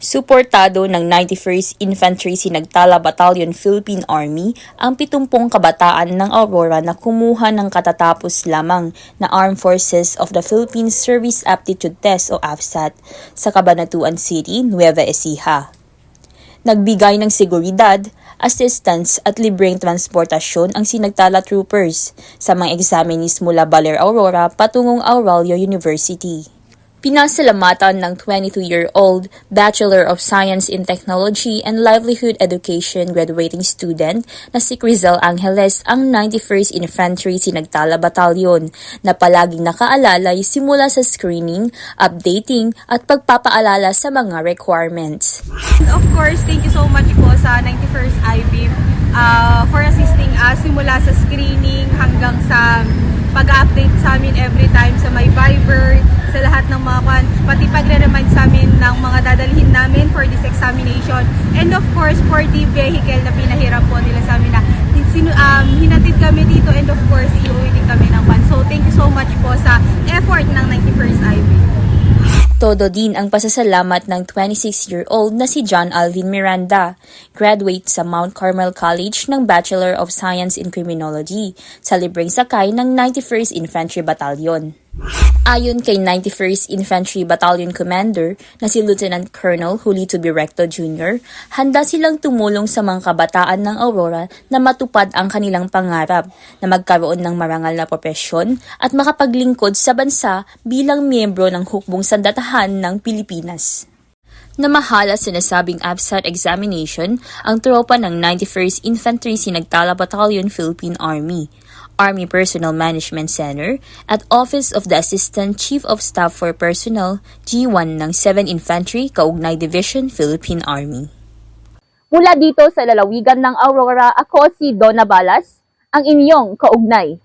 Suportado ng 91st Infantry Sinagtala Battalion Philippine Army ang 70 kabataan ng Aurora na kumuha ng katatapos lamang na Armed Forces of the Philippines Service Aptitude Test o AFSAT sa Cabanatuan City, Nueva Ecija. Nagbigay ng seguridad, assistance at libreng transportasyon ang sinagtala troopers sa mga examinees mula Baler Aurora patungong Aurelio University. Pinasalamatan ng 22-year-old Bachelor of Science in Technology and Livelihood Education graduating student na si Crizel Angeles ang 91st Infantry Sinagtala Battalion na palaging nakaalalay simula sa screening, updating at pagpapaalala sa mga requirements. Of course, thank you so much po sa 91st IBIM uh, for assisting us simula sa screening hanggang sa pag-update sa amin every time sa my Viber, sa lahat ng mga kwan, pati pagre-remind sa amin ng mga dadalhin namin for this examination. And of course, for the vehicle na pinahiram po nila sa amin na um, hinatid kami dito and of course, iuwi din kami ng van. So, thank you so much po sa effort ng 91st IBIM. Todo din ang pasasalamat ng 26-year-old na si John Alvin Miranda, graduate sa Mount Carmel College ng Bachelor of Science in Criminology sa libreng sakay ng 91st Infantry Battalion. Ayon kay 91st Infantry Battalion Commander na si Lieutenant Colonel Julito Birecto Jr., handa silang tumulong sa mga kabataan ng Aurora na matupad ang kanilang pangarap na magkaroon ng marangal na propesyon at makapaglingkod sa bansa bilang miyembro ng hukbong sandatahan ng Pilipinas. Namahala sa nasabing ABSAT examination ang tropa ng 91st Infantry Sinagtala Battalion Philippine Army, Army Personnel Management Center, at Office of the Assistant Chief of Staff for Personnel, G1 ng 7 Infantry Kaugnay Division, Philippine Army. Mula dito sa lalawigan ng Aurora, ako si Donna Balas, ang inyong kaugnay.